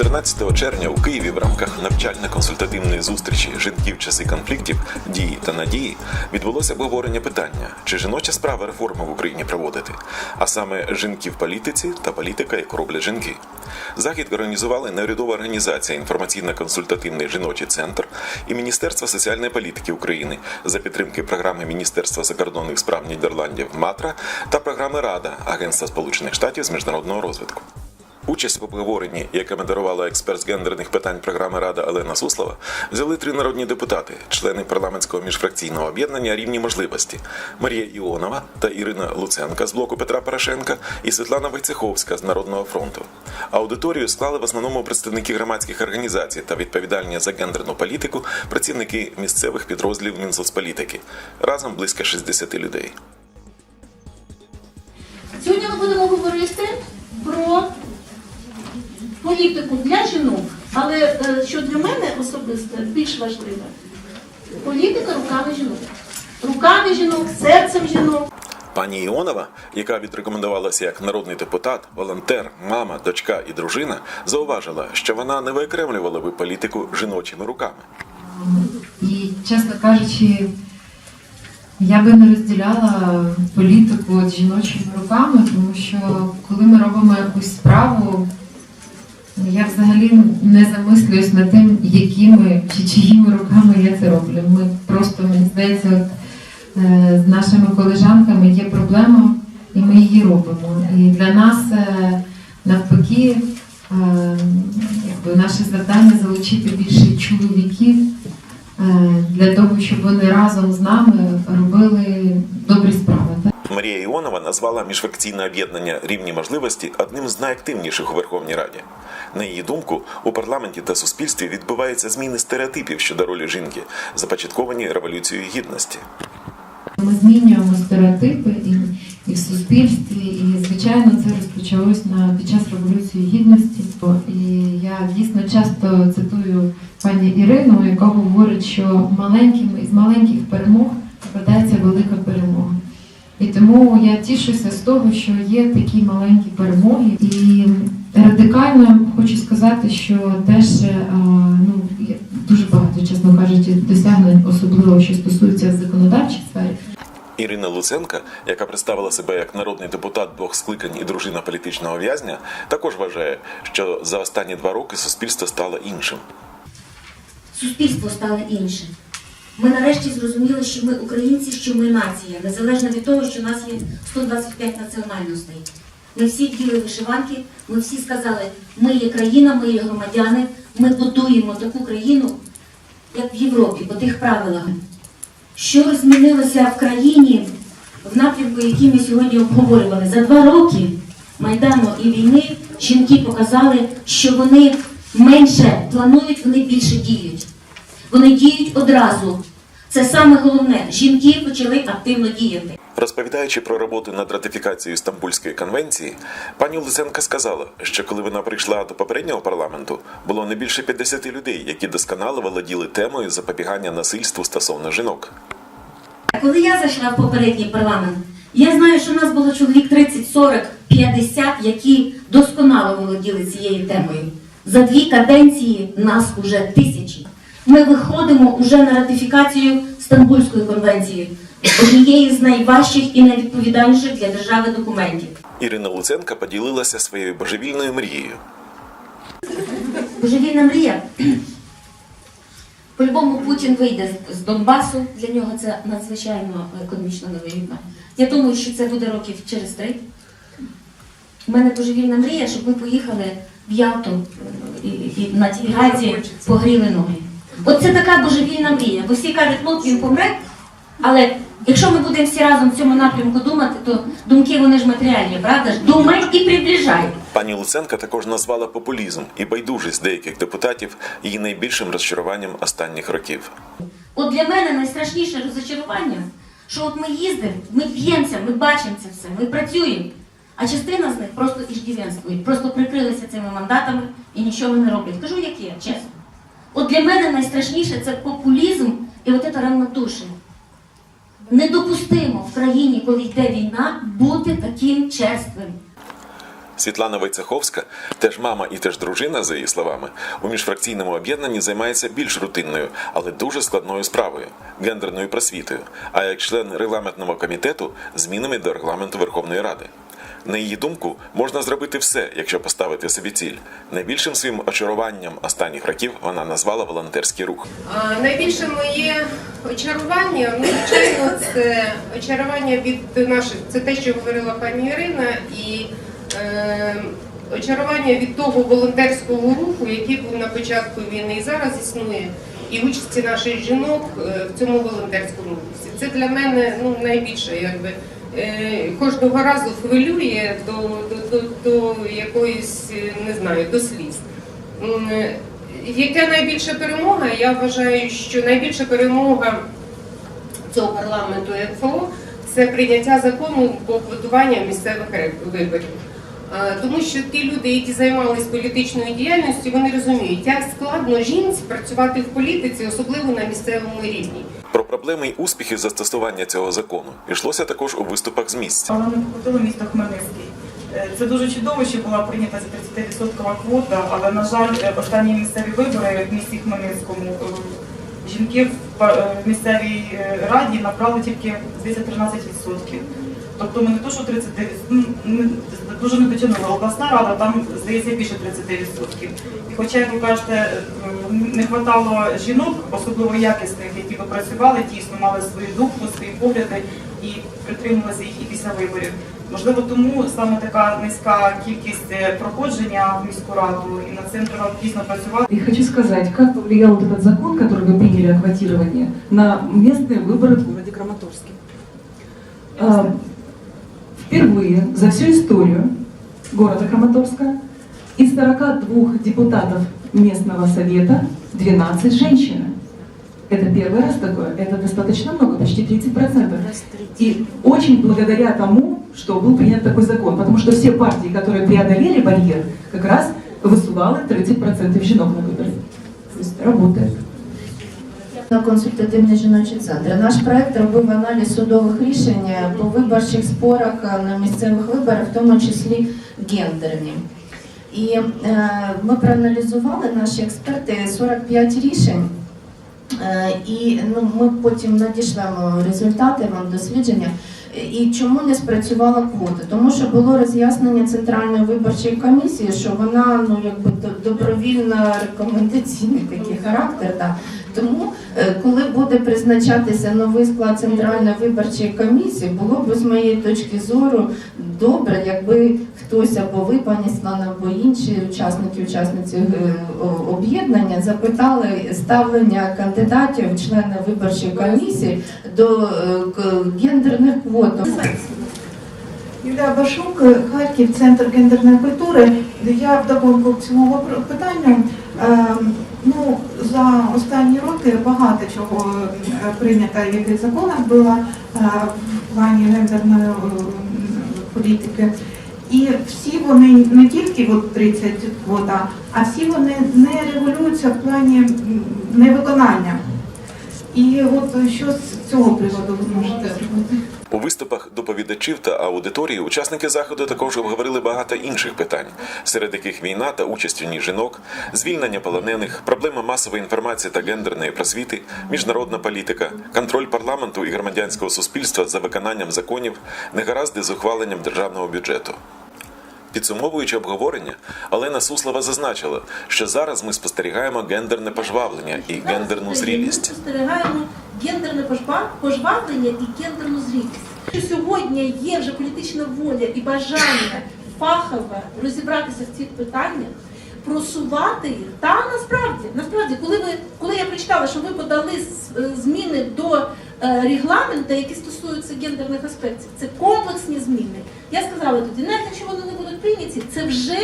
14 червня у Києві в рамках навчально-консультативної зустрічі жінків часи конфліктів дії та надії відбулося обговорення питання, чи жіноча справа реформи в Україні проводити, а саме жінки в політиці та політика, яку роблять жінки. Захід організували неурядова організація інформаційно-консультативний жіночий центр і Міністерство соціальної політики України за підтримки програми Міністерства закордонних справ Нідерландів МАТРА та програми Рада Агентства Сполучених Штатів з міжнародного розвитку. Участь в обговоренні, яке модерувала експерт з гендерних питань програми Рада Олена Суслова, взяли три народні депутати, члени парламентського міжфракційного об'єднання рівні можливості Марія Іонова та Ірина Луценка з блоку Петра Порошенка і Світлана Войцеховська з Народного фронту. Аудиторію склали в основному представники громадських організацій та відповідальні за гендерну політику працівники місцевих підрозділів Мінсоцполітики. Разом близько 60 людей. Сьогодні ми будемо говорити про політику для жінок. Але е, що для мене особисто більш важливе, політика руками жінок. Руками жінок, серцем жінок. Пані Іонова, яка відрекомендувалася як народний депутат, волонтер, мама, дочка і дружина, зауважила, що вона не виокремлювала би політику жіночими руками. І, чесно кажучи, я би не розділяла політику от жіночими руками, тому що коли ми робимо якусь справу, я взагалі не замислююсь над тим, якими чи чиїми руками я це роблю. Ми просто, мені здається, от, е, з нашими колежанками є проблема, і ми її робимо. І для нас е, навпаки. е, Якби наше завдання залучити більше чоловіків е, для того, щоб вони разом з нами робили добрі? Марія Іонова назвала міжфракційне об'єднання рівні можливості одним з найактивніших у Верховній Раді. На її думку, у парламенті та суспільстві відбуваються зміни стереотипів щодо ролі жінки, започатковані революцією гідності. Ми змінюємо стереотипи і, і в суспільстві, і звичайно це розпочалось на під час революції гідності. І я дійсно часто цитую пані Ірину, яка говорить, що маленькими з маленьких перемог складається велика перемога. І тому я тішуся з того, що є такі маленькі перемоги. І радикально хочу сказати, що теж е, ну, дуже багато, чесно кажучи, досягнень, особливо що стосується в законодавчій сфері. Ірина Луценка, яка представила себе як народний депутат двох скликань і дружина політичного в'язня, також вважає, що за останні два роки суспільство стало іншим. суспільство стало іншим. Ми нарешті зрозуміли, що ми українці, що ми нація, незалежно від того, що нас є 125 національностей. Ми всі вділи вишиванки, ми всі сказали, ми є країна, ми є громадяни, ми будуємо таку країну, як в Європі, по тих правилах. Що змінилося в країні в напрямку, який ми сьогодні обговорювали? За два роки Майдану і війни жінки показали, що вони менше планують, вони більше діють. Вони діють одразу. Це саме головне. Жінки почали активно діяти. Розповідаючи про роботу над ратифікацією Стамбульської конвенції, пані Луценка сказала, що коли вона прийшла до попереднього парламенту, було не більше 50 людей, які досконало володіли темою запобігання насильству стосовно жінок. Коли я зайшла в попередній парламент, я знаю, що в нас було чоловік 30, 40, 50, які досконало володіли цією темою. За дві каденції нас уже тисячі. Ми виходимо уже на ратифікацію Стамбульської конвенції, однієї з найважчих і найвідповідальніших для держави документів. Ірина Луценка поділилася своєю божевільною мрією. Божевільна мрія. По-любому Путін вийде з- Донбасу. Для нього це надзвичайно економічно невигідно. Я думаю, що це буде років через три. У мене божевільна мрія, щоб ми поїхали в Ялту і, і на тій гайці погріли ноги. От це така божевільна мрія. Бо всі кажуть, ну він помре, але якщо ми будемо всі разом в цьому напрямку думати, то думки вони ж матеріальні, правда ж? Думай і приближай. Пані Луценка також назвала популізм і байдужість деяких депутатів її найбільшим розчаруванням останніх років. От для мене найстрашніше розочарування, що от ми їздимо, ми б'ємося, ми бачимо це все, ми працюємо. А частина з них просто іждівенствують, просто прикрилися цими мандатами і нічого не роблять. Кажу, як є, чесно. От для мене найстрашніше це популізм і от це равнодушие. Недопустимо в країні, коли йде війна, бути таким черствим. Світлана Войцеховська, теж мама і теж дружина, за її словами, у міжфракційному об'єднанні займається більш рутинною, але дуже складною справою гендерною просвітою. А як член регламентного комітету змінами до регламенту Верховної Ради. На її думку, можна зробити все, якщо поставити собі ціль. Найбільшим своїм очаруванням останніх років вона назвала волонтерський рух. Найбільше моє очарування, ну, звичайно, це очарування від наших, це те, що говорила пані Ірина, і е, очарування від того волонтерського руху, який був на початку війни і зараз існує, і участі наших жінок е, в цьому волонтерському русі. Це для мене ну, найбільше, якби. Е, Кожного разу хвилює до, до, до, до якоїсь, е, не знаю, до сліз. Е, Яка найбільша перемога? Я вважаю, що найбільша перемога цього парламенту ФО це прийняття закону по квотуванню місцевих виборів. Тому що ті люди, які займалися політичною діяльністю, вони розуміють, як складно жінці працювати в політиці, особливо на місцевому рівні. Про проблеми й успіхи застосування цього закону йшлося також у виступах з місця. Але не покотило місто Хмельницький. Е, Це дуже чудово, що була прийнята ця 30% квота, але, на жаль, е, останні місцеві вибори в місті Хмельницькому е, жінки в місцевій раді набрали тільки десь 13%. Тобто ми не то, що 39, ну, ми дуже не дотягнули. Обласна рада там, здається, більше 30%. І хоча, як ви кажете, е, не вистачало жінок, особливо якісних, які би працювали, дійсно мали свою думку, свої погляди і притримувалися їх і після виборів. Можливо, тому саме така низька кількість е, проходження в міську раду і на цим треба дійсно працювати. И хочу сказать, как повлиял вот этот закон, который вы приняли о квотировании, на местные выборы в городе Краматорске. Впервые за всю историю города Краматорска из 42 депутатов местного совета 12 женщины. Это первый раз такое, это достаточно много, почти 30%. И очень благодаря тому, что был принят такой закон, потому что все партии, которые преодолели барьер, как раз высували 30% жінок на вибори. То есть работает. На консультативний жіночий центр. Наш проект робив аналіз судових рішень по виборчих спорах на місцевих виборах, в тому числі гендерні. І е, ми проаналізували наші експерти 45 рішень. Е, І ну, ми потім надішлемо результати вам дослідження. І чому не спрацювала квота? Тому що було роз'яснення центральної виборчої комісії, що вона ну якби до- добровільно рекомендаційний такий характер. Да. Тому, е, коли буде призначатися новий склад центральної виборчої комісії, було б з моєї точки зору добре, якби хтось або ви, пані Світлана, або інші учасники учасниці е, об'єднання запитали ставлення кандидатів в члени виборчої комісії до е, гендерних квот. Юлія Башук, Харків, Центр гендерної культури. Я вдогонку к цьому вопро- питанню. Е, ну, за останні роки багато чого е, прийнято, яких законах було е, в плані гендерної е, політики. І всі вони не тільки от 30 квота, а всі вони не регулюються в плані невиконання. І от що з цього приводу ви можете зробити? У виступах доповідачів та аудиторії учасники заходу також обговорили багато інших питань, серед яких війна та участь у ній жінок, звільнення полонених, проблема масової інформації та гендерної просвіти, міжнародна політика, контроль парламенту і громадянського суспільства за виконанням законів, негаразди з ухваленням державного бюджету. Підсумовуючи обговорення, Олена Суслова зазначила, що зараз ми спостерігаємо гендерне пожвавлення і гендерну зрілість. Гендерне пожва- пожвавлення і гендерну зрілість. Сьогодні є вже політична воля і бажання фахово розібратися в цих питаннях, просувати їх. Та насправді, насправді, коли ви коли я прочитала, що ви подали е, зміни до е, регламенту, які стосуються гендерних аспектів, це комплексні зміни. Я сказала тоді, навіть якщо вони не будуть прийняті, це вже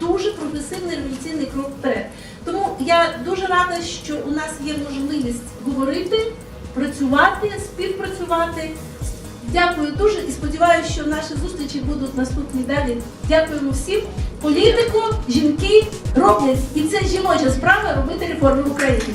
дуже прогресивний революційний крок вперед. Тому я дуже рада, що у нас є можливість говорити, працювати, співпрацювати. Дякую дуже і сподіваюся, що наші зустрічі будуть наступні далі. Дякуємо всім. Політику, жінки роблять, і це жіноча справа робити реформи в Україні.